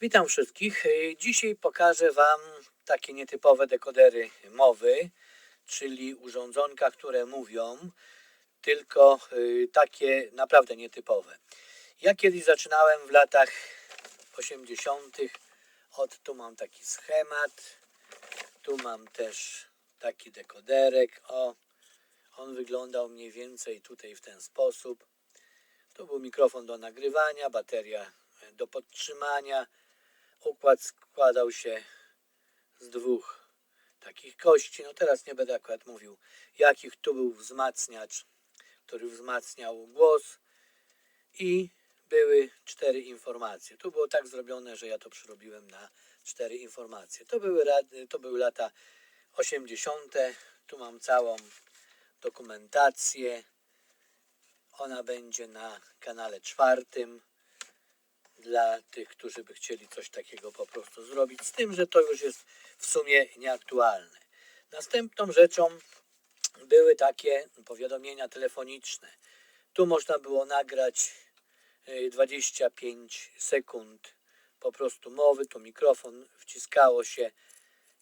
Witam wszystkich. Y, Dzisiaj pokażę Wam takie nietypowe dekodery mowy, czyli urządzonka, które mówią, tylko y, takie naprawdę nietypowe. Ja kiedyś zaczynałem w latach 80. Od tu mam taki schemat, tu mam też taki dekoderek. O, on wyglądał mniej więcej tutaj w ten sposób. To był mikrofon do nagrywania, bateria e, do podtrzymania. Układ składał się z dwóch takich kości. No teraz nie będę akurat mówił, jakich tu był wzmacniacz, który wzmacniał głos i były cztery informacje. Tu było tak zrobione, że ja to przerobiłem na cztery informacje. To były, to były lata 80. Tu mam całą dokumentację. Ona będzie na kanale czwartym dla tych, którzy by chcieli coś takiego po prostu zrobić, z tym, że to już jest w sumie nieaktualne. Następną rzeczą były takie powiadomienia telefoniczne. Tu można było nagrać y, 25 sekund po prostu mowy, tu mikrofon wciskało się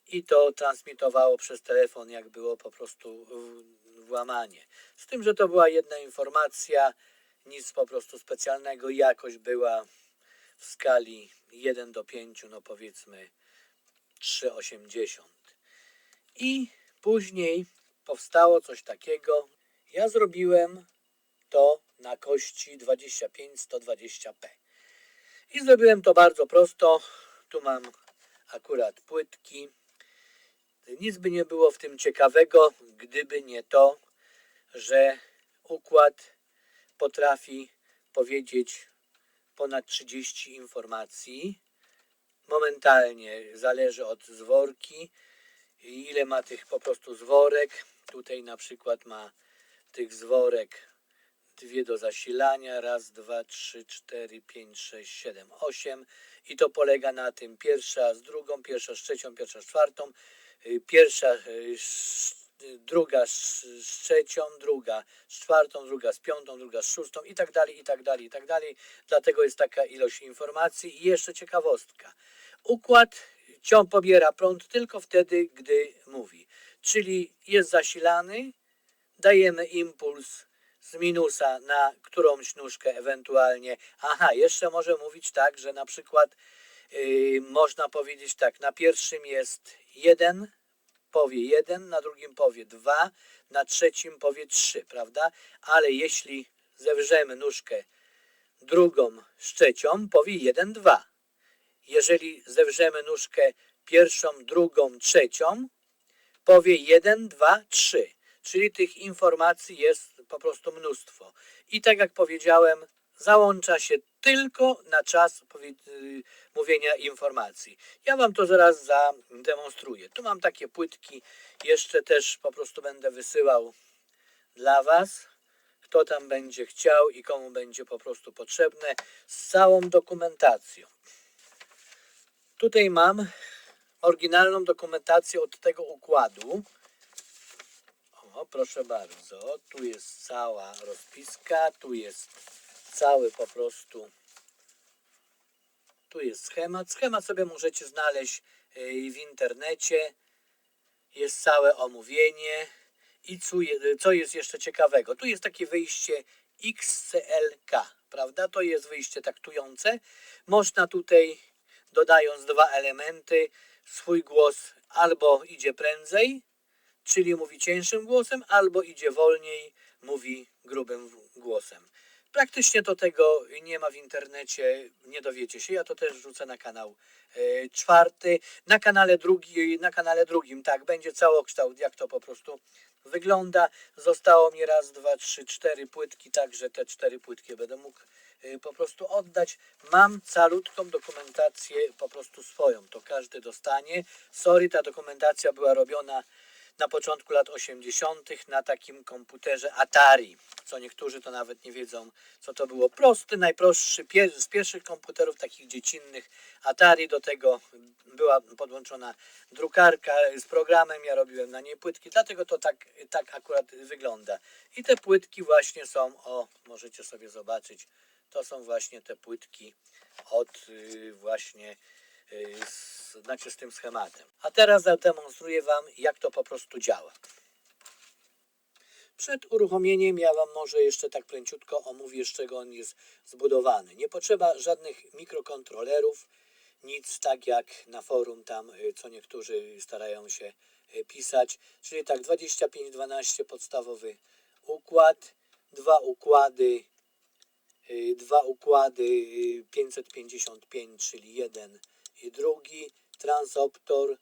i to transmitowało przez telefon, jak było po prostu włamanie. Z tym, że to była jedna informacja, nic po prostu specjalnego, jakość była w skali 1 do 5, no powiedzmy 3,80. I później powstało coś takiego. Ja zrobiłem to na kości 25-120p. I zrobiłem to bardzo prosto. Tu mam akurat płytki. Nic by nie było w tym ciekawego, gdyby nie to, że układ potrafi powiedzieć ponad 30 informacji. Momentalnie zależy od zworki, ile ma tych po prostu zworek. Tutaj na przykład ma tych zworek dwie do zasilania, raz, dwa, trzy, cztery, pięć, sześć, siedem, osiem i to polega na tym pierwsza z drugą, pierwsza z trzecią, pierwsza z czwartą, y, pierwsza y, z, druga z, trzecią, druga z czwartą, druga z piątą, druga z szóstą i tak dalej, i tak dalej, i tak dalej. Dlatego jest taka ilość informacji i jeszcze ciekawostka. Układ ciąg pobiera prąd tylko wtedy, gdy mówi. Czyli jest zasilany, dajemy impuls z minusa na którąś nóżkę ewentualnie. Aha, jeszcze może mówić tak, że na przykład yy, można powiedzieć tak, na pierwszym jest jeden, powie jeden, na drugim powie dwa, na trzecim powie trzy, prawda? Ale jeśli zewrzemy nóżkę drugą trzecią, powie jeden, dwa. Jeżeli zewrzemy nóżkę pierwszą, drugą, trzecią, powie 1, 2, 3. Czyli tych informacji jest po prostu mnóstwo. I tak jak powiedziałem, załącza się tylko na czas y, mówienia informacji. Ja Wam to zaraz zademonstruję. Tu mam takie płytki, jeszcze też po prostu będę wysyłał dla Was. Kto tam będzie chciał i komu będzie po prostu potrzebne, z całą dokumentacją. Tutaj mam oryginalną dokumentację od tego układu. O, proszę bardzo, tu jest cała rozpiska, tu jest cały po prostu, tu jest schemat. Schemat sobie możecie znaleźć yy, w internecie. Jest całe omówienie. I co je- co jest jeszcze ciekawego? Tu jest takie wyjście XCLK, prawda? To jest wyjście taktujące. Można tutaj, dodając dwa elementy, swój głos albo idzie prędzej, czyli mówi cięższym głosem, albo idzie wolniej, mówi grubym głosem. Praktycznie to tego nie ma w internecie, nie dowiecie się. Ja to też wrzucę na kanał e, czwarty. Na kanale, drugi, na kanale drugim, tak, będzie całokształt, jak to po prostu wygląda. Zostało mi raz, dwa, trzy, cztery płytki, także te cztery płytki będę mógł e, po prostu oddać. Mam calutką dokumentację po prostu swoją, to każdy dostanie. Sorry, ta dokumentacja była robiona na początku lat 80. na takim komputerze Atari. Co niektórzy to nawet nie wiedzą, co to było. Prosty, najprostszy, pier- z pierwszych komputerów takich dziecinnych Atari. Do tego była podłączona drukarka z programem. Ja robiłem na niej płytki, dlatego to tak, tak akurat wygląda. I te płytki właśnie są, o, możecie sobie zobaczyć, to są właśnie te płytki od y, właśnie z, znaczy z tym schematem. A teraz zademonstruję Wam, jak to po prostu działa. Przed uruchomieniem ja Wam może jeszcze tak pręciutko omówię, z czego on jest zbudowany. Nie potrzeba żadnych mikrokontrolerów, nic tak jak na forum tam, y, co niektórzy starają się y, pisać. Czyli tak 2512 podstawowy układ, dwa układy, y, dwa układy y, 555, czyli jeden i drugi, transoptor,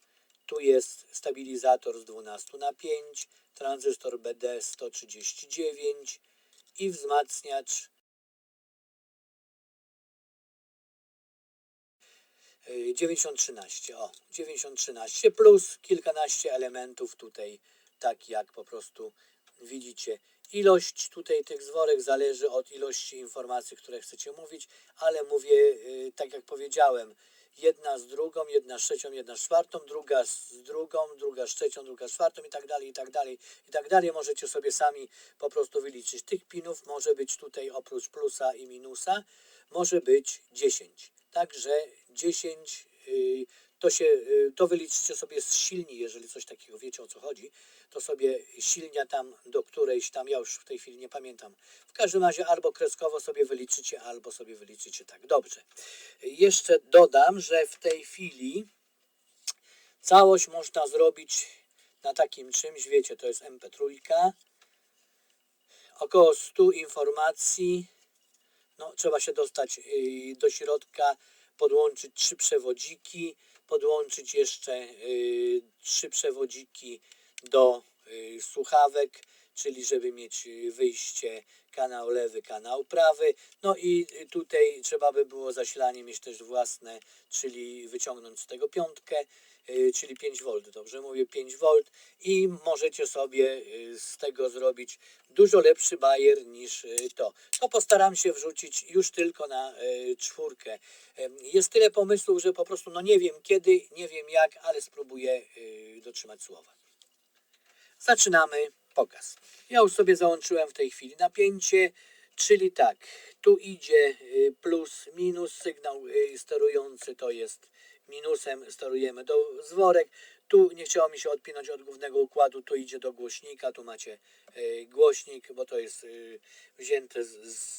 tu jest stabilizator z 12 na 5, tranzystor BD 139 i wzmacniacz y, 9013, o 9013 plus kilkanaście elementów tutaj, tak jak po prostu widzicie. Ilość tutaj tych zworek zależy od ilości informacji, które chcecie mówić, ale mówię, y, tak jak powiedziałem, jedna z drugą, jedna z trzecią, jedna z czwartą, druga z drugą, druga z trzecią, druga z czwartą i tak dalej, i tak dalej, i tak dalej. Możecie sobie sami po prostu wyliczyć. Tych pinów może być tutaj oprócz plusa i minusa, może być 10. Także 10 y, to się, y, to wyliczcie sobie z silni, jeżeli coś takiego wiecie o co chodzi, to sobie silnia tam do którejś tam, ja już w tej chwili nie pamiętam. W każdym razie albo kreskowo sobie wyliczycie, albo sobie wyliczycie tak. Dobrze. Jeszcze dodam, że w tej chwili całość można zrobić na takim czymś, wiecie, to jest MP3, około 100 informacji, no, trzeba się dostać y, do środka, podłączyć trzy przewodziki, podłączyć jeszcze y, trzy przewodziki do y, słuchawek, czyli żeby mieć y, wyjście kanał lewy, kanał prawy. No i tutaj trzeba by było zasilanie mieć też własne, czyli wyciągnąć z tego piątkę, czyli 5 V, dobrze mówię 5 V i możecie sobie y, z tego zrobić dużo lepszy bajer niż y, to. To postaram się wrzucić już tylko na y, czwórkę. Jest tyle pomysłów, że po prostu no nie wiem kiedy, nie wiem jak, ale spróbuję y, dotrzymać słowa. Zaczynamy pokaz. Ja już sobie załączyłem w tej chwili napięcie, czyli tak, tu idzie y, plus, minus, sygnał y, sterujący to jest minusem, sterujemy do zworek. Tu nie chciało mi się odpinać od głównego układu, tu idzie do głośnika, tu macie y, głośnik, bo to jest wzięte z,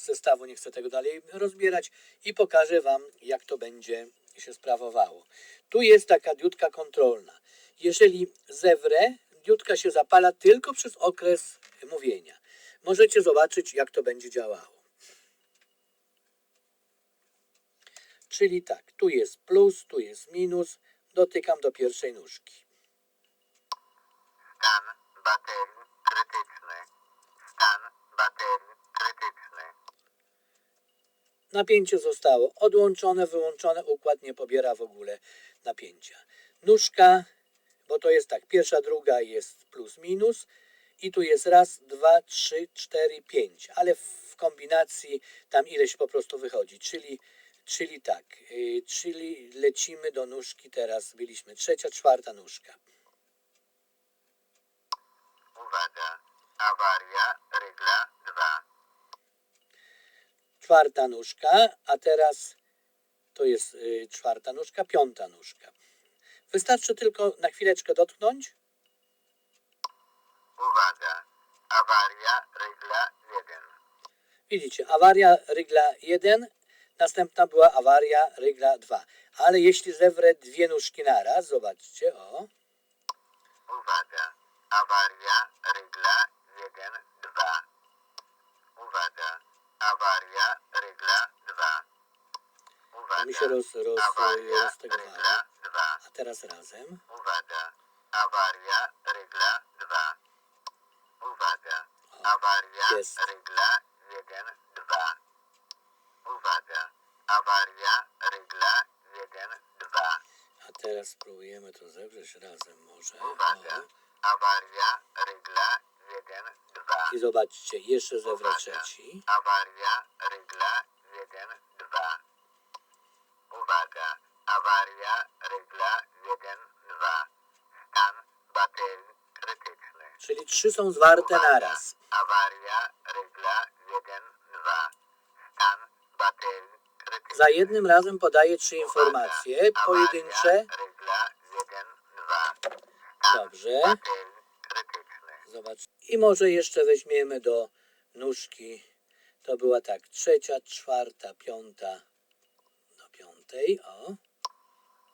zestawu, nie chcę tego dalej rozbierać i pokażę Wam, jak to będzie się sprawowało. Tu jest taka diodka kontrolna. Jeżeli zewrę, diodka się zapala tylko przez okres mówienia. Możecie zobaczyć, jak to będzie działało. Czyli tak, tu jest plus, tu jest minus, dotykam do pierwszej nóżki. Stan baterii krytyczny. Stan baterii krytyczny. Napięcie zostało odłączone, wyłączone, układ nie pobiera w ogóle napięcia. Nóżka, bo to jest tak, pierwsza, druga jest plus, minus i tu jest raz, dwa, trzy, cztery, pięć, ale w kombinacji tam ileś po prostu wychodzi, czyli, czyli tak, yy, czyli lecimy do nóżki teraz, byliśmy trzecia, czwarta nóżka. Uwaga. Awaria rygla 2. czwarta nóżka, a teraz to jest y, czwarta nóżka, piąta nóżka. Wystarczy tylko na chwileczkę dotknąć. Uwaga. Awaria rygla 1. Widzicie, awaria rygla 1, następna była awaria rygla 2. Ale jeśli zewrę dwie nóżki naraz, zobaczcie, o, Uwaga. Awaria rygla 1 2. Uwaga. Awaria rygla 2. Uwaga. mi się roz, roz, Awaria roztegowało. rygla 2. A teraz razem. Uwaga. Awaria rygla 2. Uwaga. Awaria jest. rygla 1 2. Uwaga. Awaria rygla 1 2. A teraz spróbujemy to zewrzeć razem może. Uwaga. O, Awaria rygla 1, 2. I zobaczcie, jeszcze zewrę trzeci. Awaria rygla 1, 2. Uwaga! Awaria rygla 1, 2. Stan baterii krytyczny. Czyli trzy są zwarte naraz. Awaria rygla 1, 2. Stan baterii krytyczny. Za jednym razem podaję trzy informacje pojedyncze. Awaria rygla 1, 2. Stan Dobrze. baterii krytyczny. Zobacz. I może jeszcze weźmiemy do nóżki. To była tak, trzecia, czwarta, piąta do piątej. O.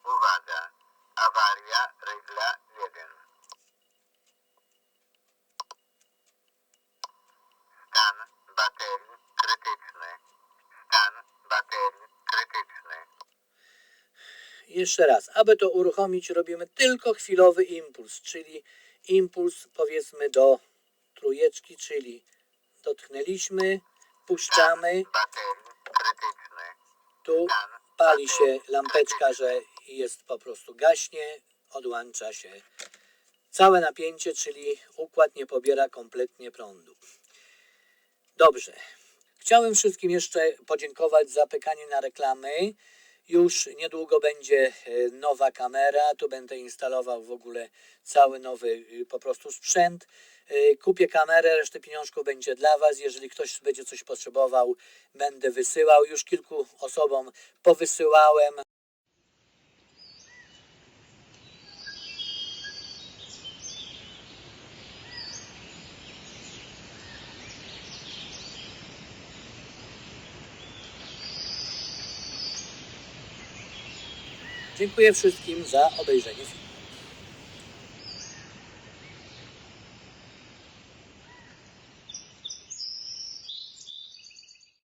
Uwaga! Awaria rygla 1. Stan baterii krytyczny. Stan baterii krytyczny. Jeszcze raz, aby to uruchomić, robimy tylko chwilowy impuls, czyli impuls powiedzmy do trójeczki, czyli dotknęliśmy, puszczamy, tu pali się lampeczka, że jest po prostu gaśnie, odłącza się całe napięcie, czyli układ nie pobiera kompletnie prądu. Dobrze. Chciałem wszystkim jeszcze podziękować za pykanie na reklamy. Już niedługo będzie e, nowa kamera, tu będę instalował w ogóle cały nowy y, po prostu sprzęt. E, Kupię kamerę, resztę pieniążków będzie dla Was. Jeżeli ktoś będzie coś potrzebował, będę wysyłał. Już kilku osobom powysyłałem. Dziękuję wszystkim za obejrzenie filmu.